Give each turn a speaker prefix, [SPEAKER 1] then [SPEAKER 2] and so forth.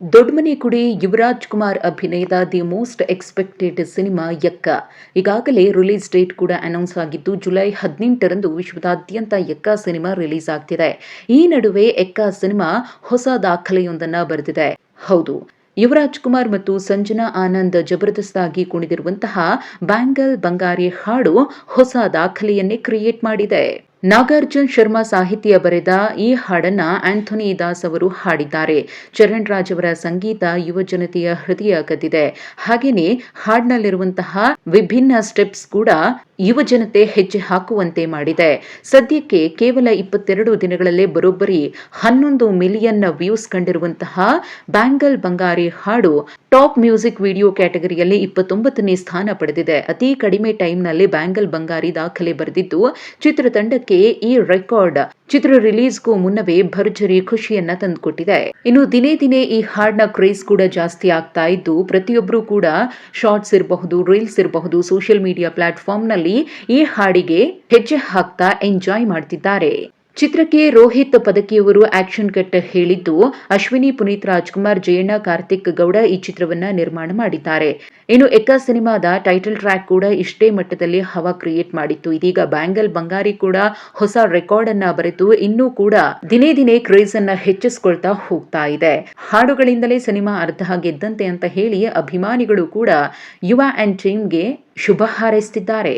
[SPEAKER 1] ದೊಡ್ಡಮನೆ ಕುಡಿ ಯುವರಾಜ್ ಕುಮಾರ್ ಅಭಿನಯದ the most expected cinema ಯಕ್ಕ. ಈಗಾಗಲೇ ರಿಲೀಸ್ ಡೇಟ್ ಕೂಡ ಅನೌನ್ಸ್ ಆಗಿದ್ದು, ಜುಲೈ ಹದಿನೆಂಟರಂದು ವಿಶ್ವದಾದ್ಯಂತ ಯಕ್ಕ ಸಿನಿಮಾ ರಿಲೀಸ್ ಆಗ್ತಿದೆ. ಈ ನಡುವೆ ಎಕ್ಕ ಸಿನಿಮಾ ಹೊಸ ದಾಖಲೆಯೊಂದನ್ನು ಬರೆದಿದೆ. ಹೌದು, ಯುವರಾಜ್ ಕುಮಾರ್ ಮತ್ತು ಸಂಜನಾ ಆನಂದ್ ಜಬರ್ದಸ್ತ್ ಆಗಿ ಕುಣಿದಿರುವಂತಹ ಬ್ಯಾಂಗಲ್ ಬಂಗಾರಿ ಹಾಡು ಹೊಸ ದಾಖಲೆಯನ್ನೇ ಕ್ರಿಯೇಟ್ ಮಾಡಿದೆ. ನಾಗಾರ್ಜುನ್ ಶರ್ಮಾ ಸಾಹಿತ್ಯ ಬರೆದ ಈ ಹಾಡನ್ನ ಆಂಥೋನಿ ದಾಸ್ ಅವರು ಹಾಡಿದ್ದಾರೆ. ಚರಣ್ ರಾಜ್ ಅವರ ಸಂಗೀತ ಯುವ ಜನತೆಯ ಹೃದಯ ಕದ್ದಿದೆ ಹಾಗೆಯೇ ಹಾಡಿನಲ್ಲಿರುವಂತಹ ವಿಭಿನ್ನ ಸ್ಟೆಪ್ಸ್ ಕೂಡ ಯುವ ಜನತೆ ಹೆಜ್ಜೆ ಹಾಕುವಂತೆ ಮಾಡಿದೆ. ಸದ್ಯಕ್ಕೆ ಕೇವಲ ಇಪ್ಪತ್ತೆರಡು ದಿನಗಳಲ್ಲೇ ಬರೋಬ್ಬರಿ ಹನ್ನೊಂದು ಮಿಲಿಯನ್ ವ್ಯೂಸ್ ಕಂಡಿರುವಂತಹ ಬ್ಯಾಂಗಲ್ ಬಂಗಾರಿ ಹಾಡು ಟಾಪ್ ಮ್ಯೂಸಿಕ್ ವಿಡಿಯೋ ಕ್ಯಾಟಗರಿಯಲ್ಲಿ ಇಪ್ಪತ್ತೊಂಬತ್ತನೇ ಸ್ಥಾನ ಪಡೆದಿದೆ. ಅತಿ ಕಡಿಮೆ ಟೈಮ್ನಲ್ಲಿ ಬ್ಯಾಂಗಲ್ ಬಂಗಾರಿ ದಾಖಲೆ ಬರೆದಿದ್ದು, ಚಿತ್ರತಂಡಕ್ಕೆ ಈ ರೆಕಾರ್ಡ್ ಚಿತ್ರ ರಿಲೀಸ್ಗೂ ಮುನ್ನವೇ ಭರ್ಜರಿ ಖುಷಿಯನ್ನ ತಂದುಕೊಟ್ಟಿದೆ. ಇನ್ನು ದಿನೇ ದಿನೇ ಈ ಹಾಡ್ನ ಕ್ರೇಜ್ ಕೂಡ ಜಾಸ್ತಿ ಆಗ್ತಾ ಇದ್ದು ಪ್ರತಿಯೊಬ್ಬರೂ ಕೂಡ ಶಾರ್ಟ್ಸ್ ಇರಬಹುದು, ರೀಲ್ಸ್ ಇರಬಹುದು, ಸೋಷಿಯಲ್ ಮೀಡಿಯಾ ಪ್ಲಾಟ್ಫಾರ್ಮ್ನಲ್ಲಿ ಈ ಹಾಡಿಗೆ ಹೆಜ್ಜೆ ಹಾಕ್ತಾ ಎಂಜಾಯ್ ಮಾಡ್ತಿದ್ದಾರೆ. ಚಿತ್ರಕ್ಕೆ ರೋಹಿತ್ ಪದಕಿಯವರು ಆಕ್ಷನ್ ಕಟ್ ಹೇಳಿದ್ದು, ಅಶ್ವಿನಿ ಪುನೀತ್ ರಾಜ್ಕುಮಾರ್, ಜಯಣ್ಣ ಕಾರ್ತಿಕ್ ಗೌಡ ಈ ಚಿತ್ರವನ್ನ ನಿರ್ಮಾಣ ಮಾಡಿದ್ದಾರೆ. ಇನ್ನು ಎಕ್ಕ ಸಿನಿಮಾದ ಟೈಟಲ್ ಟ್ರ್ಯಾಕ್ ಕೂಡ ಇಷ್ಟೇ ಮಟ್ಟದಲ್ಲಿ ಹವಾ ಕ್ರಿಯೇಟ್ ಮಾಡಿತ್ತು. ಇದೀಗ ಬ್ಯಾಂಗಲ್ ಬಂಗಾರಿ ಕೂಡ ಹೊಸ ರೆಕಾರ್ಡ್ ಅನ್ನ ಬರೆದು ಇನ್ನೂ ಕೂಡ ದಿನೇ ದಿನೇ ಕ್ರೇಜ್ ಅನ್ನ ಹೆಚ್ಚಿಸಿಕೊಳ್ತಾ ಹೋಗ್ತಾ ಇದೆ. ಹಾಡುಗಳಿಂದಲೇ ಸಿನಿಮಾ ಅರ್ಧ ಗೆದ್ದಂತೆ ಅಂತ ಹೇಳಿ ಅಭಿಮಾನಿಗಳು ಕೂಡ ಯುವ ಅಂಡ್ ಟೀಮ್ಗೆ ಶುಭ ಹಾರೈಸುತ್ತಿದ್ದಾರೆ